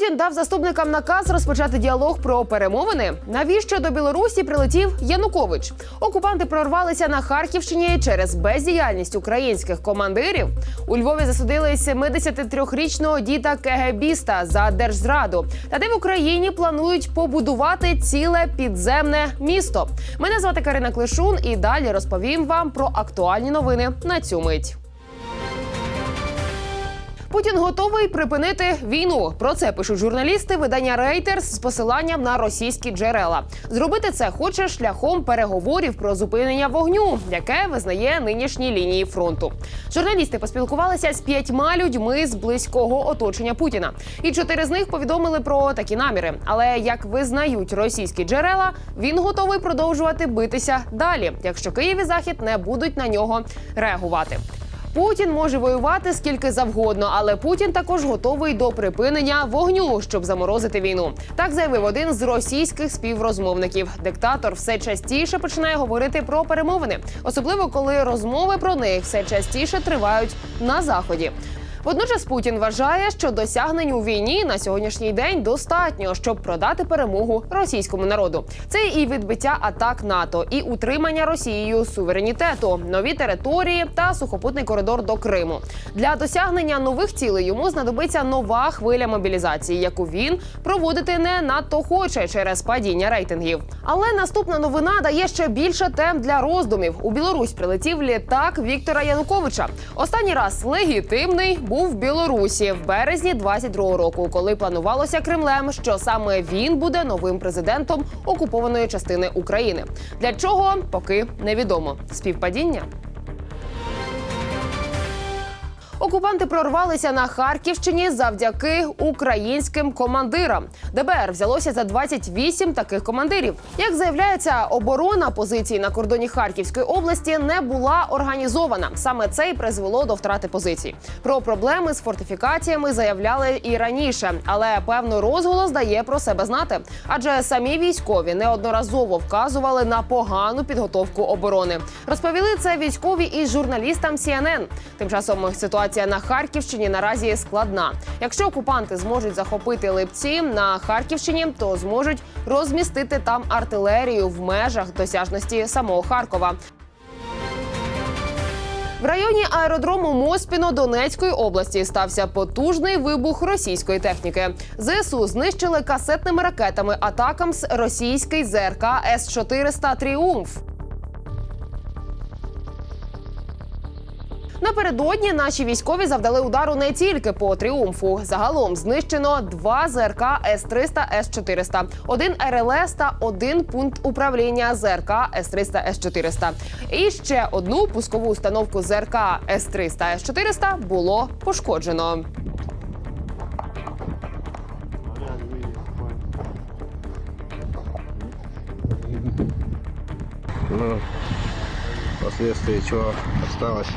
Путін дав заступникам наказ розпочати діалог про перемовини. Навіщо до Білорусі прилетів Янукович? Окупанти прорвалися на Харківщині через бездіяльність українських командирів. У Львові засудили 73-річного діда КГБіста за держзраду. Та де в Україні планують побудувати ціле підземне місто. Мене звати Карина Клишун, і далі розповім вам про актуальні новини на цю мить. Путін готовий припинити війну. Про це пишуть журналісти видання Reuters з посиланням на російські джерела. Зробити це хоче шляхом переговорів про зупинення вогню, яке визнає нинішні лінії фронту. Журналісти поспілкувалися з п'ятьма людьми з близького оточення Путіна, і чотири з них повідомили про такі наміри. Але як визнають російські джерела, він готовий продовжувати битися далі, якщо Київ і Захід не будуть на нього реагувати. Путін може воювати скільки завгодно, але Путін також готовий до припинення вогню, щоб заморозити війну. Так заявив один з російських співрозмовників. Диктатор все частіше починає говорити про перемовини, особливо коли розмови про них все частіше тривають на заході. Водночас Путін вважає, що досягнень у війні на сьогоднішній день достатньо, щоб продати перемогу російському народу. Це і відбиття атак НАТО, і утримання Росією суверенітету, нові території та сухопутний коридор до Криму. Для досягнення нових цілей йому знадобиться нова хвиля мобілізації, яку він проводити не надто хоче через падіння рейтингів. Але наступна новина дає ще більше тем для роздумів. У Білорусь прилетів літак Віктора Януковича. Останній раз легітимний був в Білорусі в березні 22-го року, коли планувалося Кремлем, що саме він буде новим президентом окупованої частини України. Для чого поки невідомо. Співпадіння. Окупанти прорвалися на Харківщині завдяки українським командирам. ДБР взялося за 28 таких командирів. Як заявляється, оборона позицій на кордоні Харківської області не була організована. Саме це й призвело до втрати позицій. Про проблеми з фортифікаціями заявляли і раніше, але певно розголос дає про себе знати. Адже самі військові неодноразово вказували на погану підготовку оборони. Розповіли це військові і журналістам CNN. Тим часом ситуація на Харківщині наразі складна. Якщо окупанти зможуть захопити липці на Харківщині, то зможуть розмістити там артилерію в межах досяжності самого Харкова. В районі аеродрому Моспіно Донецької області стався потужний вибух російської техніки. ЗСУ знищили касетними ракетами атакам з російський ЗРК С-400 Тріумф. Напередодні наші військові завдали удару не тільки по тріумфу. Загалом знищено два ЗРК С-300 С-400, один РЛС та один пункт управління ЗРК С-300 С-400. І ще одну пускову установку ЗРК С-300 С-400 було пошкоджено. Ну, последствия чего осталось.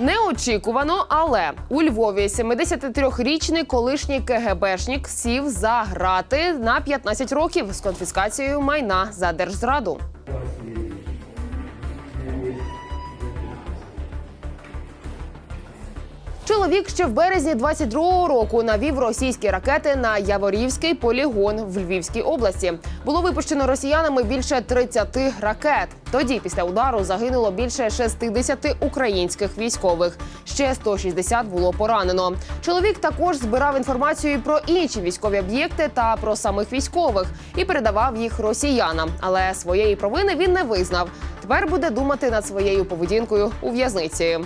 Неочікувано, але у Львові 73-річний колишній КГБшник сів за грати на 15 років з конфіскацією майна за держзраду. Чоловік ще в березні 22-го року навів російські ракети на Яворівський полігон в Львівській області. Було випущено росіянами більше 30 ракет. Тоді, після удару, загинуло більше 60 українських військових. Ще 160 було поранено. Чоловік також збирав інформацію про інші військові об'єкти та про самих військових і передавав їх росіянам. Але своєї провини він не визнав. Тепер буде думати над своєю поведінкою у в'язниці.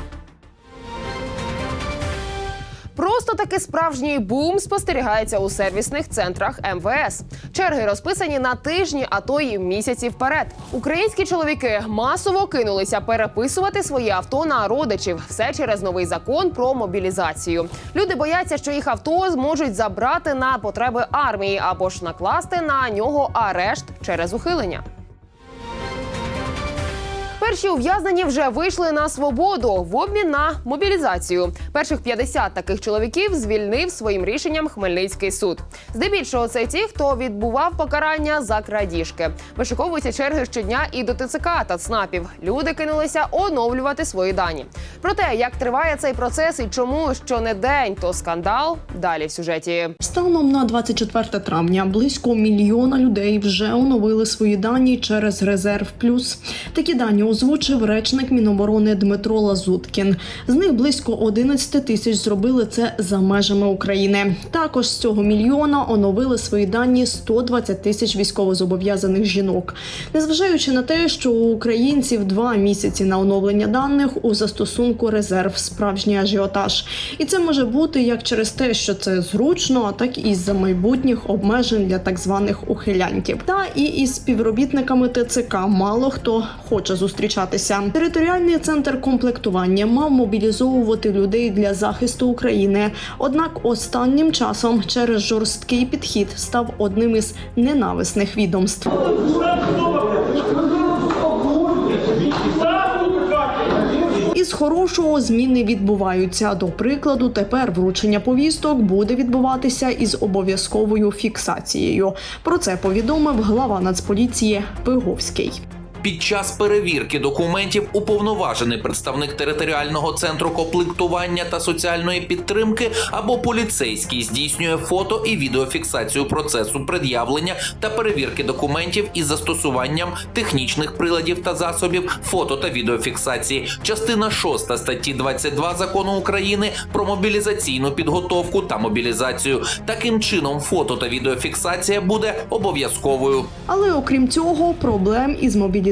Просто таки справжній бум спостерігається у сервісних центрах МВС. Черги розписані на тижні, а то й місяці вперед. Українські чоловіки масово кинулися переписувати свої авто на родичів. Все через новий закон про мобілізацію. Люди бояться, що їх авто зможуть забрати на потреби армії або ж накласти на нього арешт через ухилення. Перші ув'язнені вже вийшли на свободу в обмін на мобілізацію. Перших 50 таких чоловіків звільнив своїм рішенням Хмельницький суд. Здебільшого це ті, хто відбував покарання за крадіжки. Вишиковуються черги щодня і до ТЦК та ЦНАПів. Люди кинулися оновлювати свої дані. Про те, як триває цей процес і чому що не день, то скандал. Далі в сюжеті. Станом на 24 травня близько мільйона людей вже оновили свої дані через резерв плюс. Такі дані озвучив речник Міноборони Дмитро Лазуткін. З них близько 11 тисяч зробили це за межами України. Також з цього мільйона оновили свої дані 120 тисяч військовозобов'язаних жінок. Незважаючи на те, що у українців два місяці на оновлення даних у застосунку резерв справжній ажіотаж. І це може бути як через те, що це зручно, так і з-за майбутніх обмежень для так званих ухилянтів. Та і із співробітниками ТЦК мало хто хоче зустрічатися. Територіальний центр комплектування мав мобілізовувати людей для захисту України. Однак останнім часом через жорсткий підхід став одним із ненависних відомств. Із хорошого зміни відбуваються. До прикладу, тепер вручення повісток буде відбуватися із обов'язковою фіксацією. Про це повідомив глава Нацполіції Пиговський. Під час перевірки документів уповноважений представник територіального центру комплектування та соціальної підтримки або поліцейський здійснює фото і відеофіксацію процесу пред'явлення та перевірки документів із застосуванням технічних приладів та засобів фото та відеофіксації. Частина 6 статті 22 закону України про мобілізаційну підготовку та мобілізацію. Таким чином, фото та відеофіксація буде обов'язковою. Але окрім цього, проблем із мобілізацією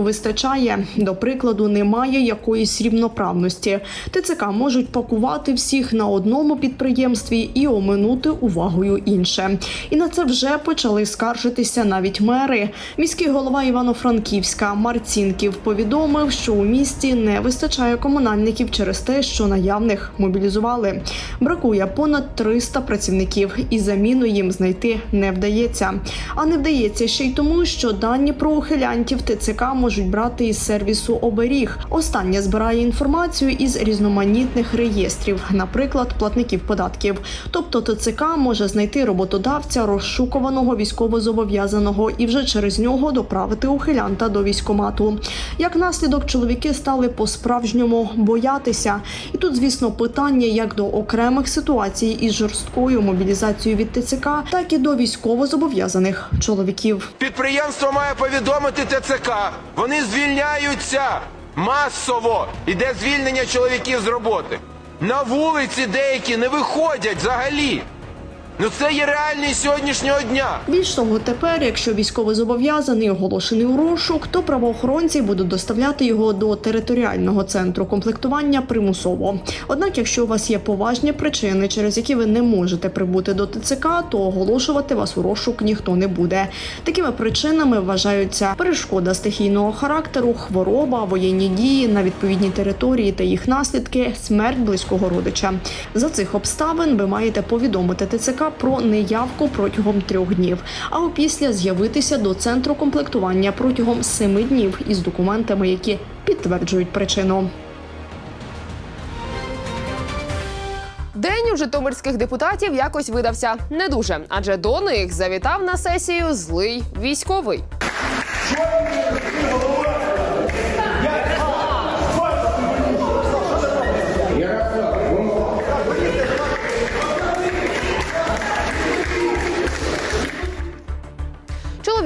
вистачає. До прикладу, немає якоїсь рівноправності. ТЦК можуть пакувати всіх на одному підприємстві і оминути увагою інше. І на це вже почали скаржитися навіть мери. Міський голова Івано-Франківська Марцінків повідомив, що у місті не вистачає комунальників через те, що наявних мобілізували. Бракує понад 300 працівників, і заміну їм знайти не вдається. А не вдається ще й тому, що дані про ухилянтів ТЦК можуть брати із сервісу оберіг. Останнє збирає інформацію із різноманітних реєстрів, наприклад, платників податків. Тобто ТЦК може знайти роботодавця, розшукуваного військовозобов'язаного, і вже через нього доправити ухилянта до військомату. Як наслідок, чоловіки стали по-справжньому боятися. І тут, звісно, питання як до окремих ситуацій із жорсткою мобілізацією від ТЦК, так і до військовозобов'язаних чоловіків. Підприємство має повідомити ТЦК. Вони звільняються масово. Іде звільнення чоловіків з роботи. На вулиці деякі не виходять взагалі. Ну це є реальність сьогоднішнього дня. Більш того, тепер, якщо військовозобов'язаний оголошений у розшук, то правоохоронці будуть доставляти його до територіального центру комплектування примусово. Однак, якщо у вас є поважні причини, через які ви не можете прибути до ТЦК, то оголошувати вас у розшук ніхто не буде. Такими причинами вважаються перешкода стихійного характеру, хвороба, воєнні дії на відповідній території та їх наслідки, смерть близького родича. За цих обставин ви маєте повідомити ТЦК про неявку протягом трьох днів, а опісля з'явитися до центру комплектування протягом семи днів із документами, які підтверджують причину. День у житомирських депутатів якось видався не дуже, адже до них завітав на сесію злий військовий.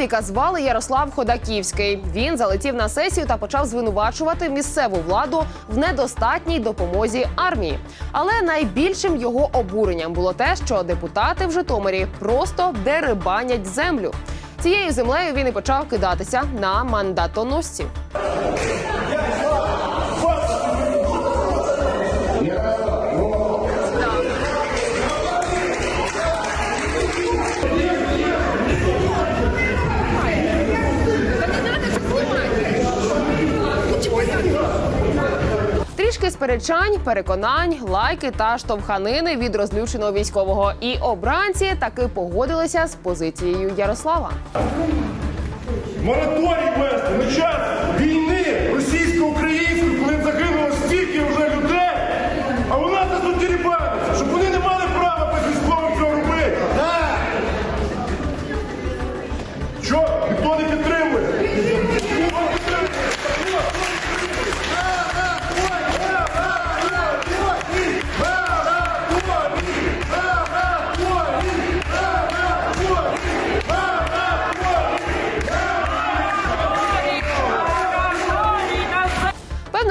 Чоловіка звали Ярослав Ходаківський. Він залетів на сесію та почав звинувачувати місцеву владу в недостатній допомозі армії. Але найбільшим його обуренням було те, що депутати в Житомирі просто дерибанять землю. Цією землею він і почав кидатися на мандатоносців. Трішки сперечань, переконань, лайки та штовханини від розлюченого військового. І обранці таки погодилися з позицією Ярослава. Мораторій вести, на час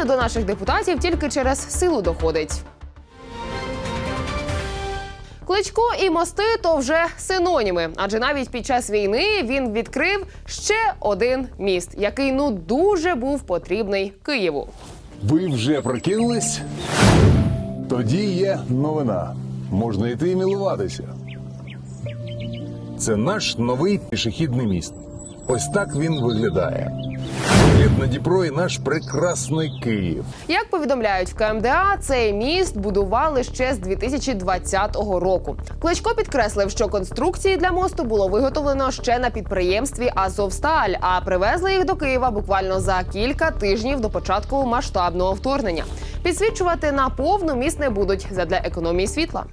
наших депутатів тільки через силу доходить. Кличко і мости то вже синоніми, адже навіть під час війни він відкрив ще один міст, який ну дуже був потрібний Києву. Ви вже прокинулись? Тоді є новина. Можна йти і милуватися. Це наш новий пішохідний міст. Ось так він виглядає. Вигляд на Дніпро і наш прекрасний Київ. Як повідомляють в КМДА, цей міст будували ще з 2020 року. Кличко підкреслив, що конструкції для мосту було виготовлено ще на підприємстві Азовсталь, а привезли їх до Києва буквально за кілька тижнів до початку масштабного вторгнення. Підсвічувати на повну міст не будуть задля економії світла.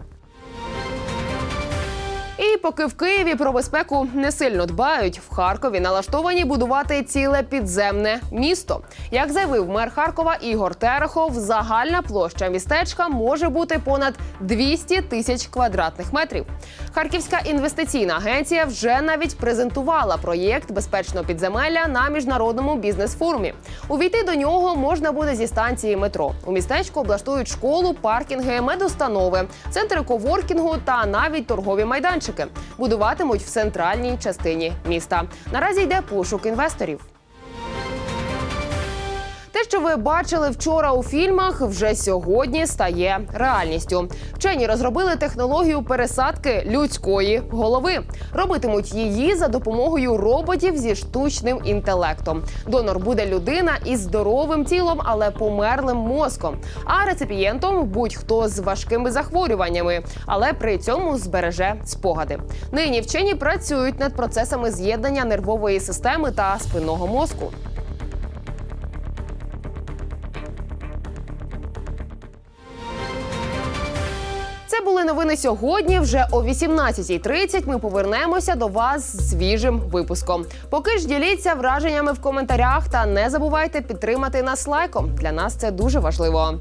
Поки в Києві про безпеку не сильно дбають, в Харкові налаштовані будувати ціле підземне місто. Як заявив мер Харкова Ігор Терехов, загальна площа містечка може бути понад 200 тисяч квадратних метрів. Харківська інвестиційна агенція вже навіть презентувала проєкт безпечного підземелля на міжнародному бізнес-форумі. Увійти до нього можна буде зі станції метро. У містечку облаштують школу, паркінги, медустанови, центри коворкінгу та навіть торгові майданчики. Будуватимуть в центральній частині міста. Наразі йде пошук інвесторів. Те, що ви бачили вчора у фільмах, вже сьогодні стає реальністю. Вчені розробили технологію пересадки людської голови. Робитимуть її за допомогою роботів зі штучним інтелектом. Донор буде людина із здоровим тілом, але померлим мозком. А реципієнтом будь-хто з важкими захворюваннями, але при цьому збереже спогади. Нині вчені працюють над процесами з'єднання нервової системи та спинного мозку. Були новини сьогодні. Вже о 18.30 ми повернемося до вас з свіжим випуском. Поки ж діліться враженнями в коментарях та не забувайте підтримати нас лайком. Для нас це дуже важливо.